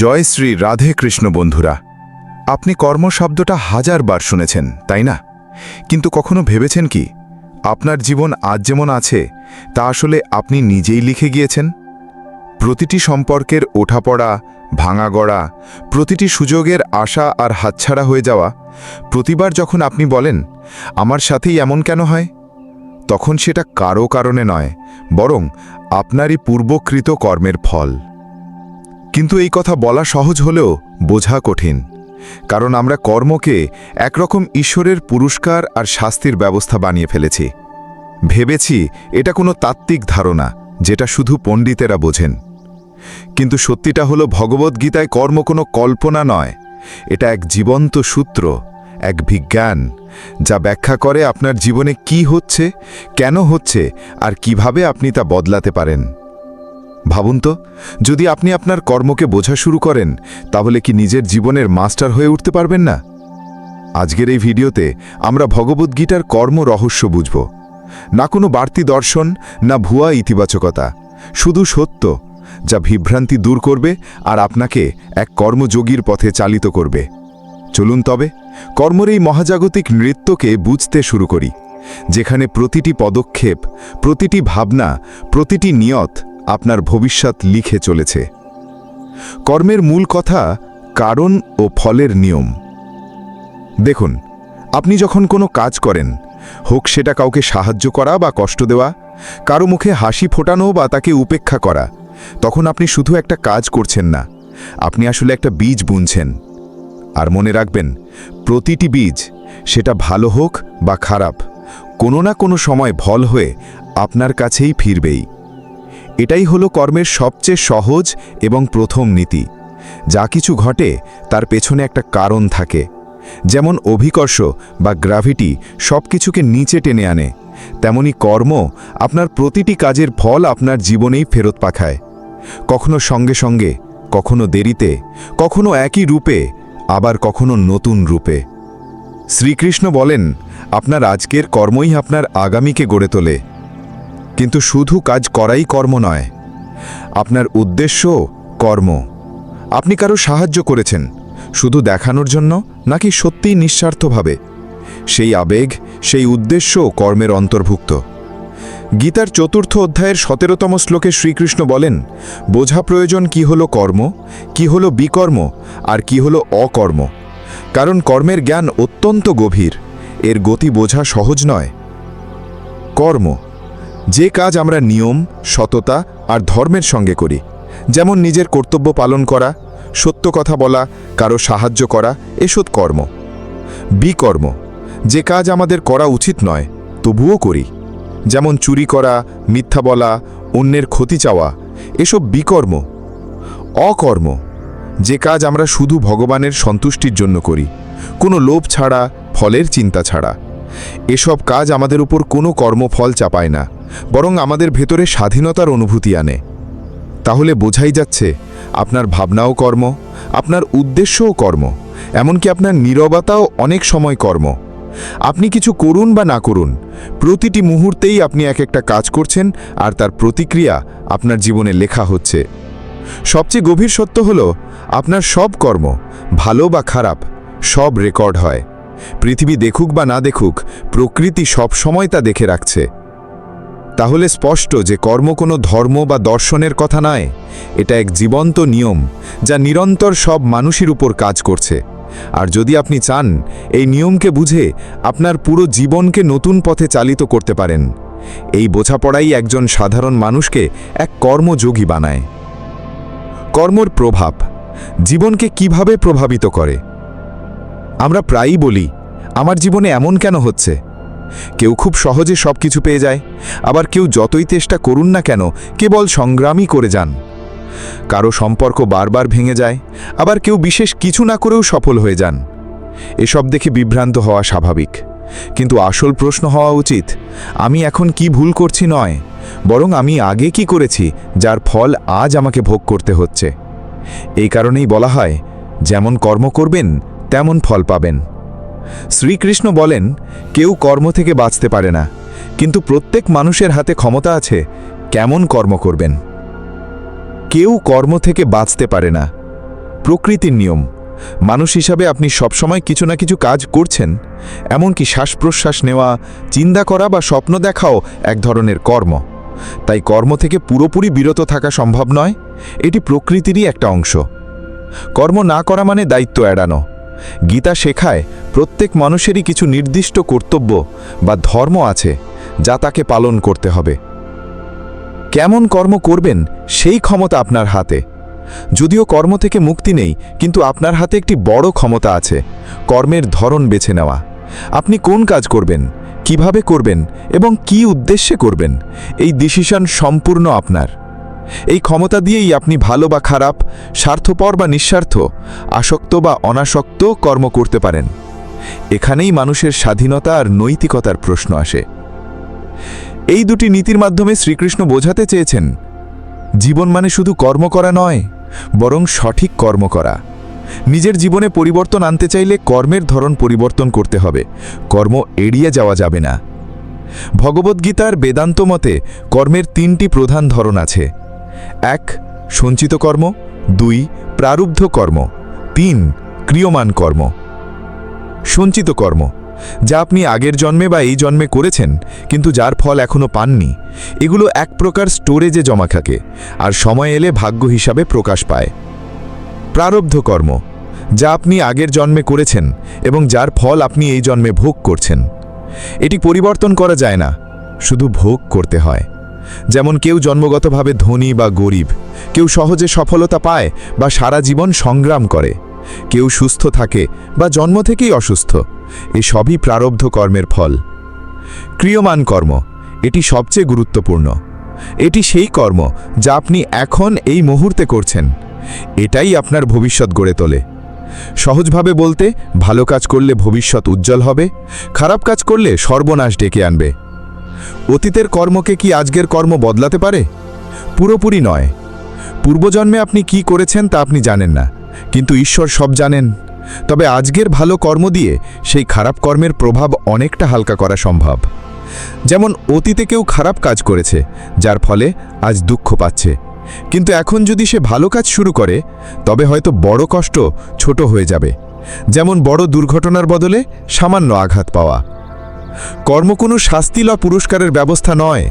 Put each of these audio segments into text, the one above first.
জয় শ্রী রাধে কৃষ্ণ বন্ধুরা। আপনি কর্ম শব্দটা হাজার বার শুনেছেন, তাই না? কিন্তু কখনো ভেবেছেন কি? আপনার জীবন আজ যেমন আছে, তা আসলে আপনি নিজেই লিখে গিয়েছেন? প্রতিটি সম্পর্কের ওঠাপড়া, ভাঙা গড়া, প্রতিটি সুযোগের আশা আর হাতছাড়া হয়ে যাওয়া, প্রতিবার যখন আপনি বলেন, আমার সাথেই এমন কেন হয়? তখন সেটা কারও কারণে নয়, বরং আপনারই পূর্বকৃত কর্মের ফল। কিন্তু এই কথা বলা সহজ হলেও বোঝা কঠিন, কারণ আমরা কর্মকে একরকম ঈশ্বরের পুরস্কার আর শাস্তির ব্যবস্থা বানিয়ে ফেলেছি। ভেবেছি এটা কোনো তাত্ত্বিক ধারণা, যেটা শুধু পণ্ডিতেরা বোঝেন। কিন্তু সত্যিটা হলো ভগবদ্গীতায় কর্ম কোনো কল্পনা নয়, এটা এক জীবন্ত সূত্র, এক বিজ্ঞান, যা ব্যাখ্যা করে আপনার জীবনে কি হচ্ছে, কেন হচ্ছে, আর কীভাবে আপনি তা বদলাতে পারেন। ভাবুন তো, যদি আপনি আপনার কর্মকে বোঝা শুরু করেন, তাহলে কি নিজের জীবনের মাস্টার হয়ে উঠতে পারবেন না? আজকের এই ভিডিওতে আমরা ভগবদ্গীতার কর্ম রহস্য বুঝব। না কোনো বাড়তি দর্শন, না ভুয়া ইতিবাচকতা। শুধু সত্য, যা বিভ্রান্তি দূর করবে আর আপনাকে এক কর্মযোগীর পথে চালিত করবে। চলুন তবে, কর্মর এই মহাজাগতিক নৃত্যকে বুঝতে শুরু করি, যেখানে প্রতিটি পদক্ষেপ, প্রতিটি ভাবনা, প্রতিটি নিয়ত আপনার ভবিষ্যৎ লিখে চলেছে। কর্মের মূল কথা কারণ ও ফলের নিয়ম। দেখুন, আপনি যখন কোনো কাজ করেন, হোক সেটা কাউকে সাহায্য করা বা কষ্ট দেওয়া, কারও মুখে হাসি ফোটানো বা তাকে উপেক্ষা করা, তখন আপনি শুধু একটা কাজ করছেন না, আপনি আসলে একটা বীজ বুনছেন। আর মনে রাখবেন, প্রতিটি বীজ, সেটা ভালো হোক বা খারাপ, কোনো না কোনো সময় ভল হয়ে আপনার কাছেই ফিরবেই। এটাই হলো কর্মের সবচেয়ে সহজ এবং প্রথম নীতি। যা কিছু ঘটে, তার পেছনে একটা কারণ থাকে। যেমন অভিকর্ষ বা গ্রাভিটি সব কিছুকে নিচে টেনে আনে, তেমনি কর্ম আপনার প্রতিটি কাজের ফল আপনার জীবনেই ফেরত পাঠায় কখনো সঙ্গে সঙ্গে, কখনো দেরিতে, কখনো একই রূপে, আবার কখনো নতুন রূপে। শ্রীকৃষ্ণ বলেন, আপনার আজকের কর্মই আপনার আগামীকে গড়ে তোলে। কিন্তু শুধু কাজ করাই কর্ম নয়। আপনার উদ্দেশ্য কর্ম। আপনি কারও সাহায্য করেছেন, শুধু দেখানোর জন্য নাকি সত্যিই নিঃস্বার্থভাবে? সেই আবেগ, সেই উদ্দেশ্য কর্মের অন্তর্ভুক্ত। গীতার চতুর্থ অধ্যায়ের সতেরোতম শ্লোকে শ্রীকৃষ্ণ বলেন, বোঝা প্রয়োজন কি হলো কর্ম, কি হলো বিকর্ম, আর কি হলো অকর্ম। কারণ কর্মের জ্ঞান অত্যন্ত গভীর, এর গতি বোঝা সহজ নয়। কর্ম যে কাজ আমরা নিয়ম, সততা আর ধর্মের সঙ্গে করি, যেমন নিজের কর্তব্য পালন করা, সত্য কথা বলা, কারও সাহায্য করা এসব কর্ম। বিকর্ম, যে কাজ আমাদের করা উচিত নয়, তবুও করি। যেমন চুরি করা, মিথ্যা বলা, অন্যের ক্ষতি চাওয়া, এসব বিকর্ম। অকর্ম, যে কাজ আমরা শুধু ভগবানের সন্তুষ্টির জন্য করি, কোনো লোভ ছাড়া, ফলের চিন্তা ছাড়া। এসব কাজ আমাদের উপর কোনো কর্মফল চাপায় না, বরং আমাদের ভেতরে স্বাধীনতার অনুভূতি আনে। তাহলে বোঝাই যাচ্ছে, আপনার ভাবনাও কর্ম, আপনার উদ্দেশ্যও কর্ম, এমনকি আপনার নীরবতাও অনেক সময় কর্ম। আপনি কিছু করুন বা না করুন, প্রতিটি মুহূর্তেই আপনি এক একটা কাজ করছেন আর তার প্রতিক্রিয়া আপনার জীবনে লেখা হচ্ছে। সবচেয়ে গভীর সত্য হল, আপনার সব কর্ম, ভালো বা খারাপ, সব রেকর্ড হয়। পৃথিবী দেখুক বা না দেখুক, প্রকৃতি সব সময় তা দেখে রাখছে। তাহলে স্পষ্ট যে কর্ম কোনো ধর্ম বা দর্শনের কথা নয়। এটা এক জীবন্ত নিয়ম, যা নিরন্তর সব মানুষের উপর কাজ করছে। আর যদি আপনি চান, এই নিয়মকে বুঝে আপনার পুরো জীবনকে নতুন পথে চালিত করতে পারেন। এই বোঝাপড়াই একজন সাধারণ মানুষকে এক কর্মযোগী বানায়। কর্মর প্রভাব, জীবনকে কীভাবে প্রভাবিত করে? আমরা প্রায়ই বলি, আমার জীবনে এমন কেন হচ্ছে? কেউ খুব সহজে সব কিছু পেয়ে যায়, আবার কেউ যতই চেষ্টা করুন না কেন, কেবল সংগ্রামই করে যান। কারও সম্পর্ক বারবার ভেঙে যায়, আবার কেউ বিশেষ কিছু না করেও সফল হয়ে যান। এসব দেখে বিভ্রান্ত হওয়া স্বাভাবিক। কিন্তু আসল প্রশ্ন হওয়া উচিত, আমি এখন কি ভুল করছি নয়, বরং আমি আগে কি করেছি, যার ফল আজ আমাকে ভোগ করতে হচ্ছে। এই কারণেই বলা হয়, যেমন কর্ম করবেন তেমন ফল পাবেন। শ্রীকৃষ্ণ বলেন, কেউ কর্ম থেকে বাঁচতে পারে না, কিন্তু প্রত্যেক মানুষের হাতে ক্ষমতা আছে, কেমন কর্ম করবেন? কেউ কর্ম থেকে বাঁচতে পারে না। প্রকৃতির নিয়ম, মানুষ হিসাবে আপনি সবসময় কিছু না কিছু কাজ করছেন, এমনকি শ্বাস প্রশ্বাস নেওয়া, চিন্তা করা বা স্বপ্ন দেখাও এক ধরনের কর্ম। তাই কর্ম থেকে পুরোপুরি বিরত থাকা সম্ভব নয়, এটি প্রকৃতিরই একটা অংশ। কর্ম না করা মানে দায়িত্ব এড়ানো। গীতা শেখায় প্রত্যেক মানুষেরই কিছু নির্দিষ্ট কর্তব্য বা ধর্ম আছে যা তাকে পালন করতে হবে। কেমন কর্ম করবেন সেই ক্ষমতা আপনার হাতে। যদিও কর্ম থেকে মুক্তি নেই, কিন্তু আপনার হাতে একটি বড় ক্ষমতা আছে, কর্মের ধরন বেছে নেওয়া। আপনি কোন কাজ করবেন, কীভাবে করবেন এবং কি উদ্দেশ্যে করবেন, এই ডিসিশন সম্পূর্ণ আপনার। এই ক্ষমতা দিয়েই আপনি ভালো বা খারাপ, স্বার্থপর বা নিঃস্বার্থ, আসক্ত বা অনাসক্ত কর্ম করতে পারেন। এখানেই মানুষের স্বাধীনতা আর নৈতিকতার প্রশ্ন আসে। এই দুটি নীতির মাধ্যমে শ্রীকৃষ্ণ বোঝাতে চেয়েছেন, জীবন মানে শুধু কর্ম করা নয়, বরং সঠিক কর্ম করা। নিজের জীবনে পরিবর্তন আনতে চাইলে কর্মের ধরন পরিবর্তন করতে হবে, কর্ম এড়িয়ে যাওয়া যাবে না। ভগবদ্গীতার বেদান্ত মতে কর্মের তিনটি প্রধান ধরন আছে। এক, সঞ্চিত কর্ম, দুই, প্রারুব্ধ কর্ম, তিন, ক্রিয়মান কর্ম। সঞ্চিত কর্ম, যা আপনি আগের জন্মে বা এই জন্মে করেছেন, কিন্তু যার ফল এখনও পাননি, এগুলো এক প্রকার স্টোরেজে জমা থাকে, আর সময় এলে ভাগ্য হিসাবে প্রকাশ পায়। প্রারব্ধ কর্ম, যা আপনি আগের জন্মে করেছেন এবং যার ফল আপনি এই জন্মে ভোগ করছেন। এটি পরিবর্তন করা যায় না, শুধু ভোগ করতে হয়। যেমন কেউ জন্মগতভাবে ধনী বা গরিব, কেউ সহজে সফলতা পায় বা সারা জীবন সংগ্রাম করে, কেউ সুস্থ থাকে বা জন্ম থেকেই অসুস্থ, এ সবই প্রারব্ধ কর্মের ফল। ক্রিয়মান কর্ম, এটি সবচেয়ে গুরুত্বপূর্ণ। এটি সেই কর্ম যা আপনি এখন এই মুহূর্তে করছেন। এটাই আপনার ভবিষ্যৎ গড়ে তোলে। সহজভাবে বলতে, ভালো কাজ করলে ভবিষ্যৎ উজ্জ্বল হবে, খারাপ কাজ করলে সর্বনাশ ডেকে আনবে। অতীতের কর্মকে কি আজকের কর্ম বদলাতে পারে? পুরোপুরি নয়। পূর্বজন্মে আপনি কি করেছেন তা আপনি জানেন না, কিন্তু ঈশ্বর সব জানেন। তবে আজকের ভালো কর্ম দিয়ে সেই খারাপ কর্মের প্রভাব অনেকটা হালকা করা সম্ভব। যেমন অতীতে কেউ খারাপ কাজ করেছে, যার ফলে আজ দুঃখ পাচ্ছে। কিন্তু এখন যদি সে ভালো কাজ শুরু করে, তবে হয়তো বড় কষ্ট ছোট হয়ে যাবে। যেমন বড় দুর্ঘটনার বদলে সামান্য আঘাত পাওয়া। কর্ম কোনো শাস্তি বা পুরস্কারের ব্যবস্থা নয়।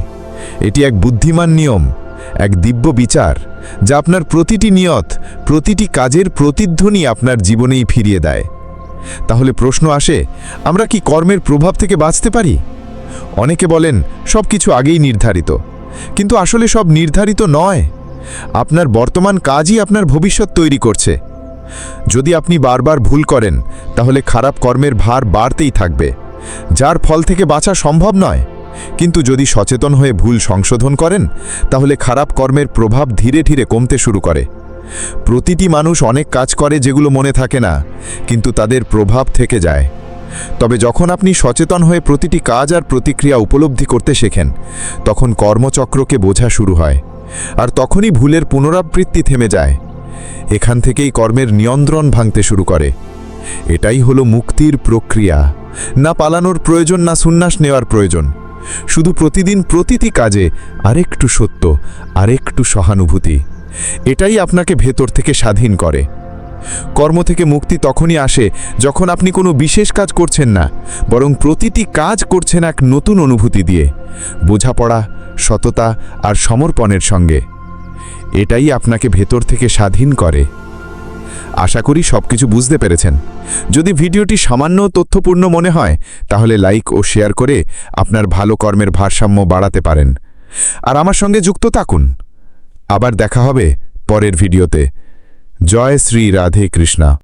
এটি এক বুদ্ধিমান নিয়ম, এক দিব্য বিচার, যা আপনার প্রতিটি নিয়ত, প্রতিটি কাজের প্রতিধ্বনি আপনার জীবনেই ফিরিয়ে দেয়। তাহলে প্রশ্ন আসে, আমরা কি কর্মের প্রভাব থেকে বাঁচতে পারি? অনেকে বলেন, সব কিছু আগেই নির্ধারিত। কিন্তু আসলে সব নির্ধারিত নয়। আপনার বর্তমান কাজই আপনার ভবিষ্যৎ তৈরি করছে। যদি আপনি বারবার ভুল করেন, তাহলে খারাপ কর্মের ভার বাড়তেই থাকবে। যার ফল থেকে বাঁচা সম্ভব নয়। কিন্তু যদি সচেতন হয়ে ভুল সংশোধন করেন, তাহলে খারাপ কর্মের প্রভাব ধীরে ধীরে কমতে শুরু করে। প্রতিটি মানুষ অনেক কাজ করে যেগুলো মনে থাকে না, কিন্তু তাদের প্রভাব থেকে যায়। তবে যখন আপনি সচেতন হয়ে প্রতিটি কাজ আর প্রতিক্রিয়া উপলব্ধি করতে শেখেন, তখন কর্মচক্রকে বোঝা শুরু হয়, আর তখনই ভুলের পুনরাবৃত্তি থেমে যায়। এখান থেকেই কর্মের নিয়ন্ত্রণ ভাঙতে শুরু করে। এটাই হলো মুক্তির প্রক্রিয়া। না পালানোর প্রয়োজন, না সুন্নাস নেওয়ার প্রয়োজন। শুধু প্রতিদিন প্রতিটি কাজে আরেকটু সত্য, আরেকটু সহানুভূতি। এটাই আপনাকে ভেতর থেকে স্বাধীন করে। কর্ম থেকে মুক্তি তখনই আসে যখন আপনি কোনো বিশেষ কাজ করছেন না, বরং প্রতিটি কাজ করছেন এক নতুন অনুভূতি দিয়ে, বোঝাপড়া, সততা আর সমর্পণের সঙ্গে। এটাই আপনাকে ভেতর থেকে স্বাধীন করে। আশা করি সব কিছু বুঝতে পেরেছেন। যদি ভিডিওটি সামান্য তথ্যপূর্ণ মনে হয়, তাহলে লাইক ও শেয়ার করে আপনার ভালো কর্মের ভারসাম্য বাড়াতে পারেন। আর আমার সঙ্গে যুক্ত থাকুন। আবার দেখা হবে পরের ভিডিওতে। জয় শ্রী রাধে কৃষ্ণা।